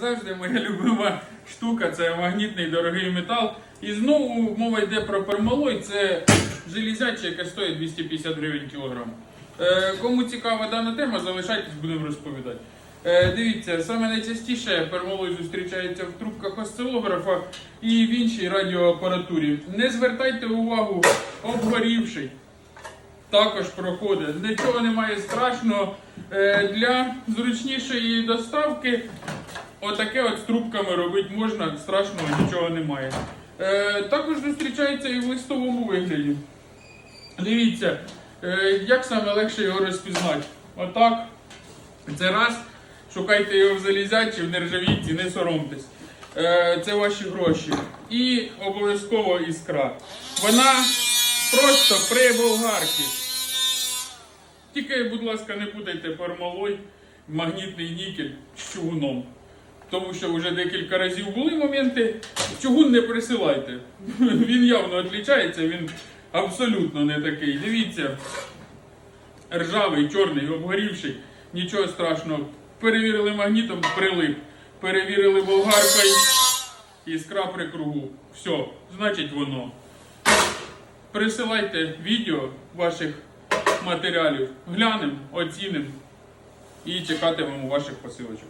Завжди моя любима штука це магнітний дорогий метал. І знову мова йде про пермалой. Це железяче, яке стоїть 250 гривень кілограм. Е, кому цікава дана тема, залишайтесь, будемо розповідати. Е, дивіться, саме найчастіше пермалой зустрічається в трубках осцилографа і в іншій радіоапаратурі. Не звертайте увагу, обгорівший також проходить. Нічого немає страшного. Е, Для зручнішої доставки отаке от з трубками робити можна, страшного нічого немає. Е, Також зустрічається і в листовому вигляді. Дивіться, е, як саме легше його розпізнати. Отак. Це раз. Шукайте його в залізячі, в нержавійці, не соромтесь. Е, Це ваші гроші. І обов'язково іскра. Вона просто при болгарці. Тільки, будь ласка, не путайте пермалой, магнітний нікель з чугуном. Тому що вже декілька разів були моменти. Чугун не присилайте. Він явно відрізняється, він абсолютно не такий. Дивіться, ржавий, чорний, обгорівший, нічого страшного. Перевірили магнітом, прилип. Перевірили болгаркою, іскра при кругу. Все, значить воно. Присилайте відео ваших матеріалів, глянемо, оцінимо і чекатимемо ваших посилочок.